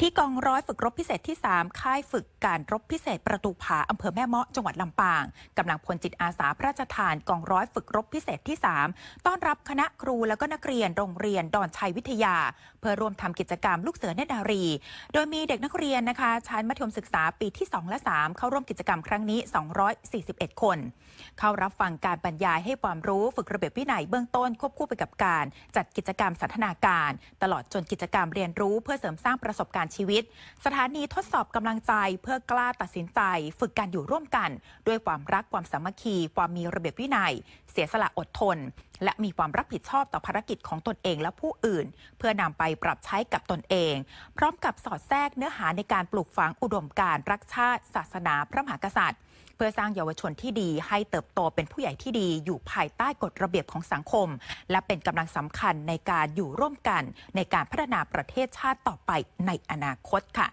ที่กองร้อยฝึกรบพิเศษที่ 3 ค่ายฝึกการรบพิเศษประตูผาอำเภอแม่เมาะจังหวัดลำปางกำลังพลจิตอาสาพระราชทานกองร้อยฝึกรบพิเศษที่ 3 ต้อนรับคณะครูแล้วก็นักเรียนโรงเรียนดอนชัยวิทยา เพื่อร่วมทำกิจกรรมลูกเสือเนตรนารี โดยมีเด็กนักเรียนนะคะชั้นมัธยมศึกษาปีที่ 2 และ 3 เข้าร่วมกิจกรรมครั้งนี้ 241 คน เข้ารับฟังการบรรยายให้ความรู้ฝึกระเบียบวินัยเบื้องต้นควบคู่ไปกับการ จัดกิจกรรมสันทนาการ ตลอดจนกิจกรรมเรียนรู้เพื่อเสริมสร้างประสบการณ์ชีวิต สถานีทดสอบกำลังใจเพื่อกล้าตัดสินใจ ฝึกการอยู่ร่วมกัน ด้วยความรักความสามัคคี ความมีระเบียบวินัย เสียสละอดทน และมีความรับผิดชอบต่อภารกิจของตนเองและผู้อื่น เพื่อนำไปปรับใช้กับตนเอง พร้อมกับสอดแทรกเนื้อหาในการปลูกฝังอุดมการรักชาติ ศาสนาพระมหากษัตริย์ เพื่อสร้างเยาวชนที่ดีให้เติบโตเป็นผู้ใหญ่ที่ดี อยู่ภายใต้กฎระเบียบของสังคม และเป็นกำลังสำคัญในการอยู่ร่วมกัน ในการพัฒนาประเทศชาติต่อไปในอนาคตค่ะ